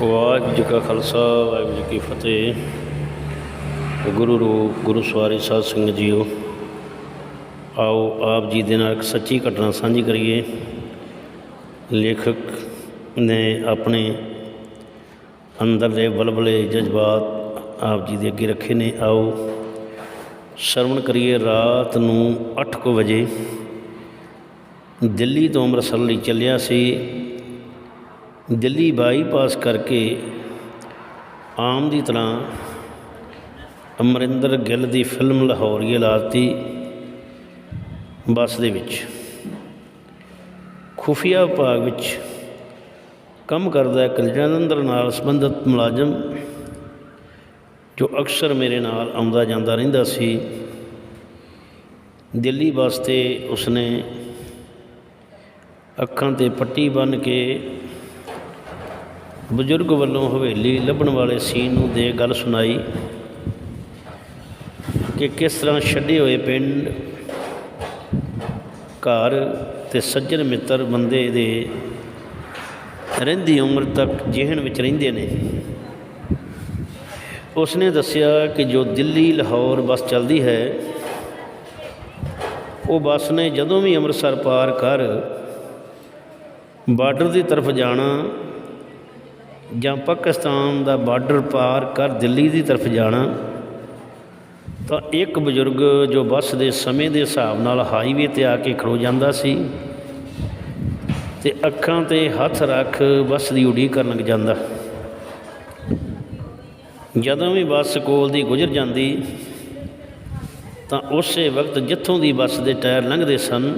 ਵਾਹਿਗੁਰੂ ਜੀ ਕਾ ਖਾਲਸਾ, ਵਾਹਿਗੁਰੂ ਜੀ ਕੀ ਫਤਿਹ। ਗੁਰੂ ਰੂਪ ਗੁਰੂ ਸਵਾਰੀ ਸਾਧ ਸੰਗਤ ਜੀਓ, ਆਓ ਆਪ ਜੀ ਦੇ ਨਾਲ ਇੱਕ ਸੱਚੀ ਘਟਨਾ ਸਾਂਝੀ ਕਰੀਏ। ਲੇਖਕ ਨੇ ਆਪਣੇ ਅੰਦਰ ਦੇ ਬਲਬਲੇ ਜਜ਼ਬਾਤ ਆਪ ਜੀ ਦੇ ਅੱਗੇ ਰੱਖੇ ਨੇ। ਆਓ ਸ਼ਰਵਣ ਕਰੀਏ ਰਾਤ ਨੂੰ 8:00 ਵਜੇ। ਦਿੱਲੀ ਤੋਂ ਅੰਮ੍ਰਿਤਸਰ ਲਈ ਚੱਲਿਆ ਸੀ। ਦਿੱਲੀ ਬਾਈਪਾਸ ਕਰਕੇ ਆਮ ਦੀ ਤਰ੍ਹਾਂ ਅਮਰਿੰਦਰ ਗਿੱਲ ਦੀ ਫਿਲਮ ਲਾਹੌਰੀਏ ਲਾਤੀ ਬੱਸ ਦੇ ਵਿੱਚ। ਖੁਫੀਆ ਵਿਭਾਗ ਵਿੱਚ ਕੰਮ ਕਰਦਾ ਇੱਕ ਨਾਲ ਸੰਬੰਧਿਤ ਮੁਲਾਜ਼ਮ, ਜੋ ਅਕਸਰ ਮੇਰੇ ਨਾਲ ਆਉਂਦਾ ਜਾਂਦਾ ਰਹਿੰਦਾ ਸੀ। ਦਿੱਲੀ ਬੱਸ 'ਤੇ ਉਸਨੇ ਅੱਖਾਂ 'ਤੇ ਪੱਟੀ ਬੰਨ੍ਹ ਕੇ ਬਜ਼ੁਰਗ ਵੱਲੋਂ ਹਵੇਲੀ ਲੱਭਣ ਵਾਲੇ ਸੀਨ ਨੂੰ ਦੇ ਗੱਲ ਸੁਣਾਈ ਕਿ ਕਿਸ ਤਰ੍ਹਾਂ ਛੱਡੇ ਹੋਏ ਪਿੰਡ, ਘਰ ਤੇ ਸੱਜਣ ਮਿੱਤਰ ਬੰਦੇ ਦੇ ਰਹਿੰਦੀ ਉਮਰ ਤੱਕ ਜਿਹਨ ਵਿੱਚ ਰਹਿੰਦੇ ਨੇ। ਉਸਨੇ ਦੱਸਿਆ ਕਿ ਜੋ ਦਿੱਲੀ ਲਾਹੌਰ ਬੱਸ ਚੱਲਦੀ ਹੈ, ਉਹ ਬੱਸ ਨੇ ਜਦੋਂ ਵੀ ਅੰਮ੍ਰਿਤਸਰ ਪਾਰ ਕਰ ਬਾਰਡਰ ਦੀ ਤਰਫ ਜਾਣਾ ਜਾਂ ਪਾਕਿਸਤਾਨ ਦਾ ਬਾਰਡਰ ਪਾਰ ਕਰ ਦਿੱਲੀ ਦੀ ਤਰਫ ਜਾਣਾ, ਤਾਂ ਇੱਕ ਬਜ਼ੁਰਗ ਜੋ ਬੱਸ ਦੇ ਸਮੇਂ ਦੇ ਹਿਸਾਬ ਨਾਲ ਹਾਈਵੇ ਤੇ ਆ ਕੇ ਖੜੋ ਜਾਂਦਾ ਸੀ ਤੇ ਅੱਖਾਂ ਤੇ ਹੱਥ ਰੱਖ ਬੱਸ ਦੀ ਉਡੀਕ ਕਰਨ ਲੱਗ ਜਾਂਦਾ। ਜਦੋਂ ਵੀ ਬੱਸ ਕੋਲ ਦੀ ਗੁਜ਼ਰ ਜਾਂਦੀ, ਤਾਂ ਉਸੇ ਵਕਤ ਜਿੱਥੋਂ ਦੀ ਬੱਸ ਦੇ ਟਾਇਰ ਲੰਘਦੇ ਸਨ,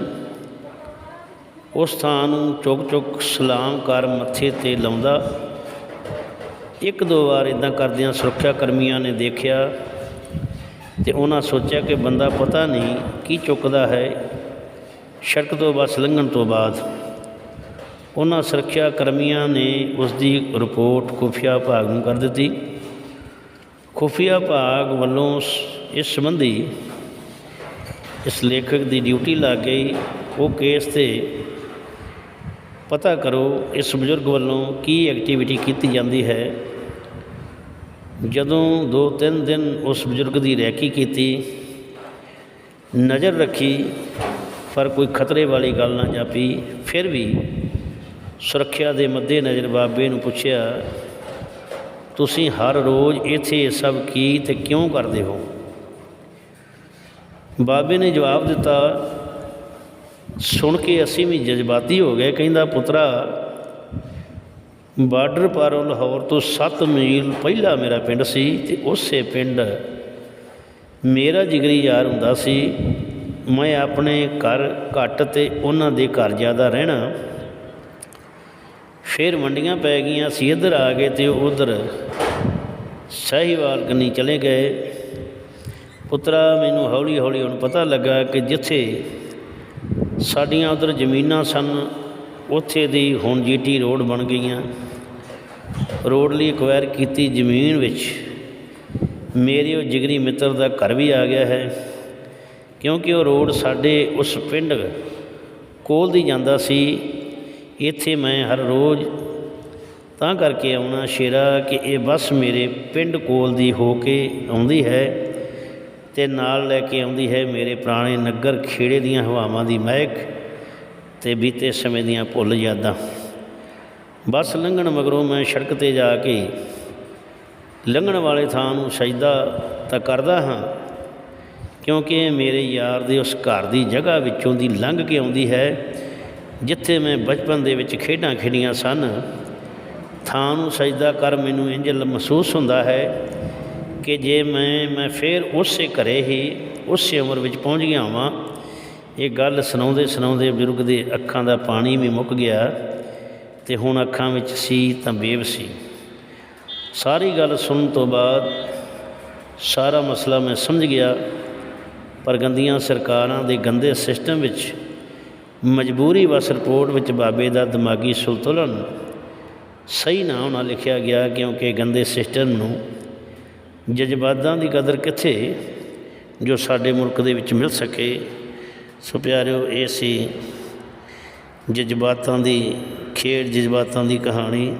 ਉਸ ਥਾਂ ਨੂੰ ਚੁੱਕ ਚੁੱਕ ਸਲਾਮ ਕਰ ਮੱਥੇ ਤੇ ਲਾਉਂਦਾ ਇੱਕ ਦੋ ਵਾਰ ਇਦਾਂ ਕਰਦਿਆਂ ਸੁਰੱਖਿਆ ਕਰਮੀਆਂ ਨੇ ਦੇਖਿਆ ਤੇ ਉਹਨਾਂ ਸੋਚਿਆ ਕਿ ਬੰਦਾ ਪਤਾ ਨਹੀਂ ਕੀ ਚੁੱਕਦਾ ਹੈ। ਸੜਕ ਤੋਂ ਬੱਸ ਲੰਘਣ ਤੋਂ ਬਾਅਦ ਉਹਨਾਂ ਸੁਰੱਖਿਆ ਕਰਮੀਆਂ ਨੇ ਉਸ ਦੀ ਰਿਪੋਰਟ ਖੁਫੀਆ ਵਿਭਾਗ ਨੂੰ ਕਰ ਦਿੱਤੀ। ਖੁਫੀਆ ਵਿਭਾਗ ਵੱਲੋਂ ਇਸ ਸੰਬੰਧੀ ਇਸ ਲੇਖਕ ਦੀ ਡਿਊਟੀ ਲੱਗ ਗਈ ਉਹ ਕੇਸ ਤੇ ਪਤਾ ਕਰੋ ਇਸ ਬਜ਼ੁਰਗ ਵੱਲੋਂ ਕੀ ਐਕਟੀਵਿਟੀ ਕੀਤੀ ਜਾਂਦੀ ਹੈ। ਜਦੋਂ 2-3 ਦਿਨ ਉਸ ਬਜ਼ੁਰਗ ਦੀ ਰੈਕੀ ਕੀਤੀ, ਨਜ਼ਰ ਰੱਖੀ, ਪਰ ਕੋਈ ਖਤਰੇ ਵਾਲੀ ਗੱਲ ਨਾ ਜਾਪੀ, ਫਿਰ ਵੀ ਸੁਰੱਖਿਆ ਦੇ ਮੱਦੇ ਨਜ਼ਰ ਬਾਬੇ ਨੂੰ ਪੁੱਛਿਆ, ਤੁਸੀਂ ਹਰ ਰੋਜ਼ ਇੱਥੇ ਇਹ ਸਭ ਕੀ ਤੇ ਕਿਉਂ ਕਰਦੇ ਹੋ? ਬਾਬੇ ਨੇ ਜਵਾਬ ਦਿੱਤਾ ਸੁਣ ਕੇ ਅਸੀਂ ਵੀ ਜਜ਼ਬਾਤੀ ਹੋ ਗਏ। ਕਹਿੰਦਾ, ਪੁੱਤਰਾ, ਬਾਰਡਰ ਪਾਰੋਂ ਲਾਹੌਰ ਤੋਂ 7 ਮੀਲ ਪਹਿਲਾ ਮੇਰਾ ਪਿੰਡ ਸੀ ਤੇ ਉਸੇ ਪਿੰਡ ਮੇਰਾ ਜਿਗਰੀ ਯਾਰ ਹੁੰਦਾ ਸੀ। ਮੈਂ ਆਪਣੇ ਘਰ ਘੱਟ ਤੇ ਉਹਨਾਂ ਦੇ ਘਰ ਜ਼ਿਆਦਾ ਰਹਿਣਾ। ਫਿਰ ਮੰਡੀਆਂ ਪੈ ਗਈਆਂ ਸੀ ਇੱਧਰ ਆ ਗਏ ਤੇ ਉਧਰ ਸਹੀਵਾਲ ਕੰਨੀ ਚਲੇ ਗਏ। ਪੁੱਤਰਾ, ਮੈਨੂੰ ਹੌਲੀ ਹੌਲੀ ਹੁਣ ਪਤਾ ਲੱਗਾ ਕਿ ਜਿੱਥੇ ਸਾਡੀਆਂ ਉਧਰ ਜ਼ਮੀਨਾਂ ਸਨ, ਉੱਥੇ ਦੀ ਹੁਣ ਜੀਟੀ ਰੋਡ ਬਣ ਗਈਆਂ। ਰੋਡ ਲਈ ਐਕਵਾਇਰ ਕੀਤੀ ਜ਼ਮੀਨ ਵਿੱਚ ਮੇਰੇ ਉਹ ਜਿਗਰੀ ਮਿੱਤਰ ਦਾ ਘਰ ਵੀ ਆ ਗਿਆ ਹੈ, ਕਿਉਂਕਿ ਉਹ ਰੋਡ ਸਾਡੇ ਉਸ ਪਿੰਡ ਕੋਲ ਦੀ ਜਾਂਦਾ ਸੀ, ਇੱਥੇ ਮੈਂ ਹਰ ਰੋਜ਼ ਤਾਂ ਕਰਕੇ ਆਉਣਾ ਸ਼ੇਰਾ ਕਿ ਇਹ ਬੱਸ ਮੇਰੇ ਪਿੰਡ ਕੋਲ ਦੀ ਹੋ ਕੇ ਆਉਂਦੀ ਹੈ। ਤੇ ਨਾਲ ਲੈ ਕੇ ਆਉਂਦੀ ਹੈ, ਮੇਰੇ ਪੁਰਾਣੇ ਨਗਰ ਖੇੜੇ ਦੀਆਂ ਹਵਾਵਾਂ ਦੀ ਮਹਿਕ ਤੇ ਬੀਤੇ ਸਮੇਂ ਦੀਆਂ ਭੁੱਲ ਯਾਦਾਂ। ਬਸ ਲੰਘਣ ਮਗਰੋਂ ਮੈਂ ਸੜਕ ਤੇ ਜਾ ਕੇ ਲੰਘਣ ਵਾਲੇ ਥਾਂ ਨੂੰ ਸਜਦਾ ਤਾਂ ਕਰਦਾ ਹਾਂ, ਕਿਉਂਕਿ ਮੇਰੇ ਯਾਰ ਦੇ ਉਸ ਘਰ ਦੀ ਜਗ੍ਹਾ ਵਿੱਚੋਂ ਦੀ ਲੰਘ ਕੇ ਆਉਂਦੀ ਹੈ, ਜਿੱਥੇ ਮੈਂ ਬਚਪਨ ਦੇ ਵਿੱਚ ਖੇਡਾਂ ਖੇਡੀਆਂ ਸਨ। ਥਾਂ ਨੂੰ ਸਜਦਾ ਕਰ ਮੈਨੂੰ ਇੰਜ ਮਹਿਸੂਸ ਹੁੰਦਾ ਹੈ ਕਿ ਜੇ ਮੈਂ ਮੈਂ ਫਿਰ ਉਸੇ ਘਰੇ ਹੀ, ਉਸੇ ਉਮਰ ਵਿੱਚ ਪਹੁੰਚ ਗਿਆ ਹਾਂ ਇਹ ਗੱਲ ਸੁਣਾਉਂਦੇ ਸੁਣਾਉਂਦੇ ਬਜ਼ੁਰਗ ਦੇ ਅੱਖਾਂ ਦਾ ਪਾਣੀ ਵੀ ਮੁੱਕ ਗਿਆ ਤੇ ਹੁਣ ਅੱਖਾਂ ਵਿੱਚ ਸੀ ਤਾਂ ਬੇਵ ਸੀ ਸਾਰੀ ਗੱਲ ਸੁਣਨ ਤੋਂ ਬਾਅਦ ਸਾਰਾ ਮਸਲਾ ਮੈਂ ਸਮਝ ਗਿਆ, ਪਰ ਗੰਦੀਆਂ ਸਰਕਾਰਾਂ ਦੇ ਗੰਦੇ ਸਿਸਟਮ ਵਿੱਚ ਮਜਬੂਰੀ ਵਸ ਰਿਪੋਰਟ ਵਿੱਚ ਬਾਬੇ ਦਾ ਦਿਮਾਗੀ ਸੰਤੁਲਨ ਸਹੀ ਨਾ ਹੋਣਾ ਲਿਖਿਆ ਗਿਆ ਕਿਉਂਕਿ ਗੰਦੇ ਸਿਸਟਮ ਨੂੰ ਜਜ਼ਬਾਤਾਂ ਦੀ ਕਦਰ ਕਿੱਥੇ ਜੋ ਸਾਡੇ ਮੁਲਕ ਦੇ ਵਿੱਚ ਮਿਲ ਸਕੇ। ਸੋ ਪਿਆਰਿਓ, ਇਹ ਸੀ ਜਜ਼ਬਾਤਾਂ ਦੀ, ਖੇਡ ਜਜ਼ਬਾਤਾਂ ਦੀ ਕਹਾਣੀ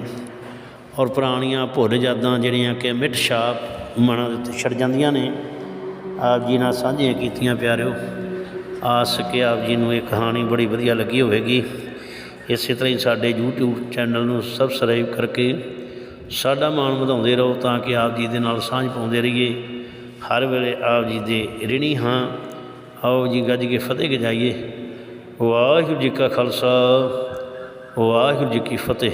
ਔਰ ਪੁਰਾਣੀਆਂ ਭੁੱਲ ਯਾਦਾਂ ਜਿਹੜੀਆਂ ਕਿ ਮਿੱਟ ਛਾਪ ਮਨਾਂ ਦੇ ਉੱਤੇ ਛੜ ਜਾਂਦੀਆਂ ਨੇ। ਆਪ ਜੀ ਨਾਲ ਸਾਂਝੀਆਂ ਕੀਤੀਆਂ ਪਿਆਰਿਓ, ਆਸ ਕਿ ਆਪ ਜੀ ਨੂੰ ਇਹ ਕਹਾਣੀ ਬੜੀ ਵਧੀਆ ਲੱਗੀ ਹੋਵੇਗੀ। ਇਸੇ ਤਰ੍ਹਾਂ ਹੀ ਸਾਡੇ YouTube ਚੈਨਲ ਨੂੰ ਸਬਸਕ੍ਰਾਈਬ ਕਰਕੇ ਸਾਡਾ ਮਾਣ ਵਧਾਉਂਦੇ ਰਹੋ ਤਾਂ ਕਿ ਆਪ ਜੀ ਦੇ ਨਾਲ ਸਾਂਝ ਪਾਉਂਦੇ ਰਹੀਏ। ਹਰ ਵੇਲੇ ਆਪ ਜੀ ਦੇ ਰਿਣੀ ਹਾਂ। ਆਓ ਜੀ ਗੱਜ ਕੇ ਫਤਿਹ ਗਜਾਈਏ। ਵਾਹਿਗੁਰੂ ਜੀ ਕਾ ਖਾਲਸਾ, ਵਾਹਿਗੁਰੂ ਜੀ ਕੀ ਫਤਿਹ।